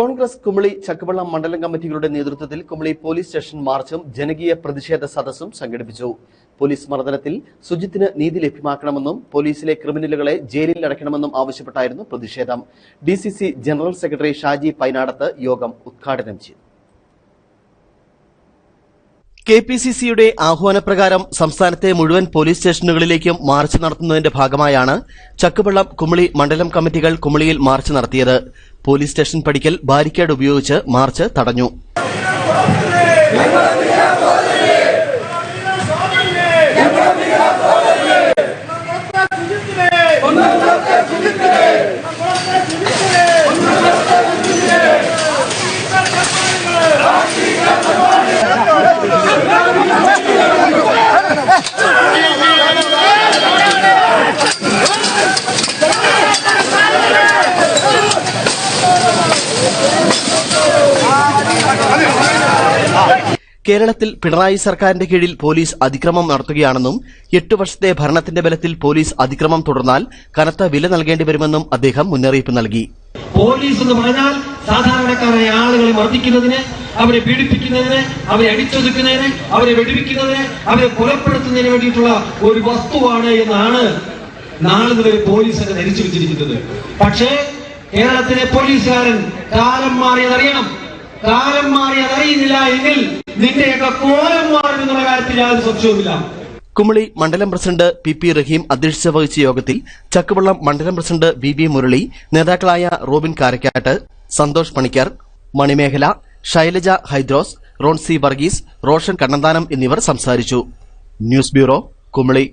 കോൺഗ്രസ് കുമളി ചക്കവള്ളം മണ്ഡലം കമ്മിറ്റികളുടെ നേതൃത്വത്തിൽ Kumily police station മാർച്ചും ജനകീയ പ്രതിഷേധ സദസ്സും സംഘടിപ്പിച്ചു. പോലീസ് മർദ്ദനത്തിൽ സുജിത്തിന് നീതി ലഭ്യമാക്കണമെന്നും പോലീസിലെ ക്രിമിനലുകളെ ജയിലിൽ അടയ്ക്കണമെന്നും ആവശ്യപ്പെട്ടായിരുന്നു പ്രതിഷേധം. D general secretary Shaji Painadath യോഗം ഉദ്ഘാടനം ചെയ്തു. കെ പി സി സിയുടെ ആഹ്വാനപ്രകാരം സംസ്ഥാനത്തെ മുഴുവൻ പോലീസ് സ്റ്റേഷനുകളിലേക്കും മാർച്ച് നടത്തുന്നതിന്റെ ഭാഗമായാണ് ചക്കുവള്ളം കുമളി മണ്ഡലം കമ്മിറ്റികൾ കുമളിയിൽ മാർച്ച് നടത്തിയത്. പോലീസ് സ്റ്റേഷൻ പടിക്കൽ ബാരിക്കേഡ് ഉപയോഗിച്ച് മാർച്ച് തടഞ്ഞു. കേരളത്തിൽ പിണറായി സർക്കാരിന്റെ കീഴിൽ പോലീസ് അതിക്രമം നടത്തുകയാണെന്നും എട്ട് വർഷത്തെ ഭരണത്തിന്റെ ബലത്തിൽ പോലീസ് അതിക്രമം തുടർന്നാൽ കനത്ത വില നൽകേണ്ടി വരുമെന്നും അദ്ദേഹം മുന്നറിയിപ്പ് നൽകി. പോലീസ് എന്ന് പറഞ്ഞാൽ സാധാരണക്കാരായ ആളുകളെ മർദ്ദിക്കുന്നതിന് അവരെ പീഡിപ്പിക്കുന്നതിന് അവരെ അടിച്ചൊതുക്കുന്നതിന് അവരെ വെടിവിക്കുന്നതിന് അവരെ കൊലപ്പെടുത്തുന്നതിന് വേണ്ടിയിട്ടുള്ള ഒരു വസ്തുവാണ് എന്നാണ് നാളുകളിൽ പോലീസ് ഒക്കെ ധരിച്ചു വെച്ചിരിക്കുന്നത്. പക്ഷേ കേരളത്തിലെ പോലീസുകാരൻ കാലം മാറിയതറിയണം. കാലം മാറി അതറിയുന്നില്ല എങ്കിൽ നിന്റെയൊക്കെ കോലം മാറും എന്നുള്ള കാര്യത്തിൽ യാതൊരു സംശയവുമില്ല. കുമളി മണ്ഡലം പ്രസിഡന്റ് പി പി റഹീം അധ്യക്ഷത വഹിച്ച യോഗത്തിൽ ചക്കുവള്ളം മണ്ഡലം പ്രസിഡന്റ് വി ബി മുരളി നേതാക്കളായ റോബിൻ കാരക്കാട്ട് സന്തോഷ് പണിക്കർ മണിമേഖല ശൈലജ ഹൈദ്രോസ് റോൺസി വർഗീസ് റോഷൻ കണ്ണന്താനം എന്നിവർ സംസാരിച്ചു. News bureau Kumily.